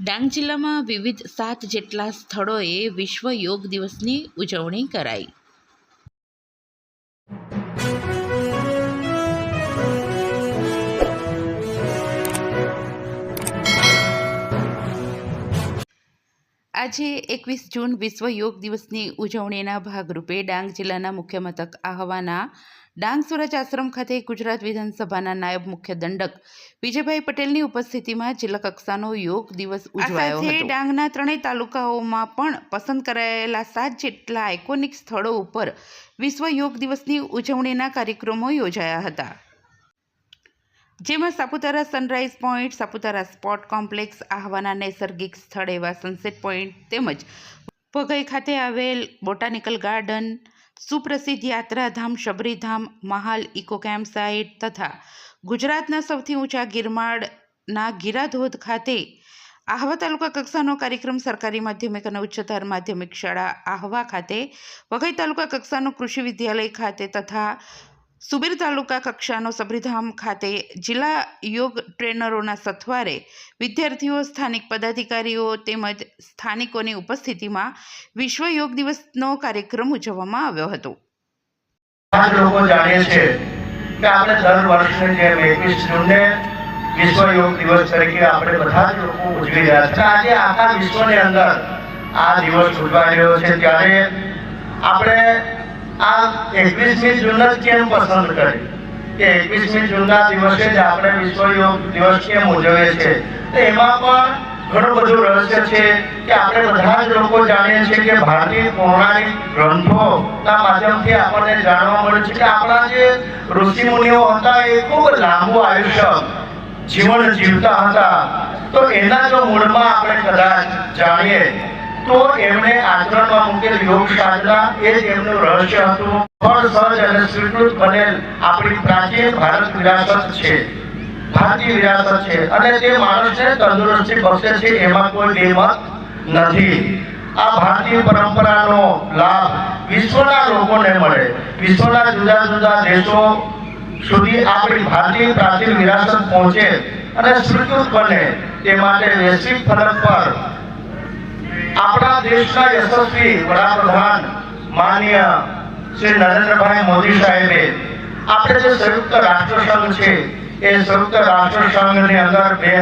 ડાંગ જિલ્લામાં વિવિધ સાત જેટલા સ્થળોએ વિશ્વ યોગ દિવસની ઉજવણી કરાઈ. આજે એકવીસ જૂન વિશ્વ યોગ દિવસની ઉજવણીના ભાગરૂપે ડાંગ જિલ્લાના મુખ્ય મથક આહવાના ડાંગ સુરજ આશ્રમ ખાતે ગુજરાત વિધાનસભાના નાયબ મુખ્ય દંડક વિજયભાઈ પટેલની ઉપસ્થિતિમાં જિલ્લા કક્ષાનો યોગ દિવસ ઉજવાયો હતો. ડાંગના ત્રણેય તાલુકાઓમાં પણ પસંદ કરાયેલા સાત જેટલા આઇકોનિક સ્થળો ઉપર વિશ્વ યોગ દિવસની ઉજવણીના કાર્યક્રમો યોજાયા હતા. જેમાં Saputara sunrise point, Saputara sport complex, આહવાના નૈસર્ગિક સ્થળ એવા સનસેટ પોઈન્ટ તેમજ વઘઈ ખાતે આવેલ બોટાનિકલ ગાર્ડન, સુપ્રસિદ્ધ યાત્રાધામ, Shabaridham, Mahal, eco camp site તથા ગુજરાતના સૌથી ઊંચા ગિરમાળના ગિરાધોધ ખાતે આહવા તાલુકા કક્ષાનો કાર્યક્રમ સરકારી માધ્યમિક અને ઉચ્ચતર માધ્યમિક શાળા આહવા ખાતે વઘઈ તાલુકા કક્ષાનું કૃષિ વિદ્યાલય ખાતે તથા સુબીર તાલુકા કક્ષાનો સબરીધામ ખાતે જિલ્લા યોગ ટ્રેનરોના સથવારે વિદ્યાર્થીઓ, સ્થાનિક પદાધિકારીઓ તેમજ સ્થાનિકોની ઉપસ્થિતિમાં વિશ્વ યોગ દિવસનો કાર્યક્રમ ઉજવવામાં આવ્યો હતો. આપણે આ એકવીસમી જૂન જ કેમ પસંદ કરી? કે એકવીસમી જૂનના દિવસે જ આપણે વિશ્વ યોગ દિવસ કેમ ઉજવીએ છીએ? તો એમાં પણ ઘણું બધું રહસ્ય છે કે આપણે બધા જ લોકો જાણીએ છીએ કે ભારતીય પૌરાણિક ગ્રંથોના માધ્યમથી આપણને જાણવા મળે છે કે આપણા જે ઋષિ મુનિઓ હતા એ ખૂબ લાંબુ આયુષ્ય જીવન જીવતા હતા. તો એના જો મૂળમાં આપણે કદાચ જાણીએ તો એમણે આચરણમાં મૂકેલ યોગ સાધના એ જ એમનું રહસ્ય હતું. પણ સહજ અને સ્વીકૃત બનેલ આપણી પ્રાચીન ભારત વિરાસત છે. ભારતીય વિરાસત છે. અને તે માણસને તંદુરસ્તી બક્ષે છે, એમાં કોઈ બેમત નથી. આ ભારતીય પરંપરાનો લાભ વિશ્વના લોકોને મળે. વિશ્વના જુદા જુદા દેશો સુધી આપણી ભારતીય પ્રાચીન વિરાસત પહોંચે અને સ્વીકૃત બને. તે માટે વૈશ્વિક ફલક પર દેશના યશસ્વી વડાપ્રધાન માન્ય શ્રી નરેન્દ્રભાઈ મોદી સાહેબે આપણે જે સંયુક્ત રાષ્ટ્ર સંઘ છે, એ સંયુક્ત રાષ્ટ્ર સંઘની અંદર બે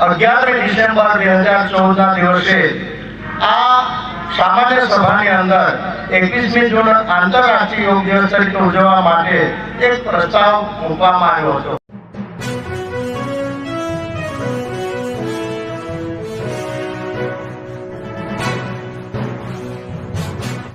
અગિયારમી ડિસેમ્બર બે હજાર ચૌદના દિવસે આ સામાન્ય સભાની અંદર એકવીસમી જૂન આંતરરાષ્ટ્રીય યોગ દિવસ તરીકે ઉજવવા માટે એક પ્રસ્તાવ મૂકવામાં આવ્યો હતો.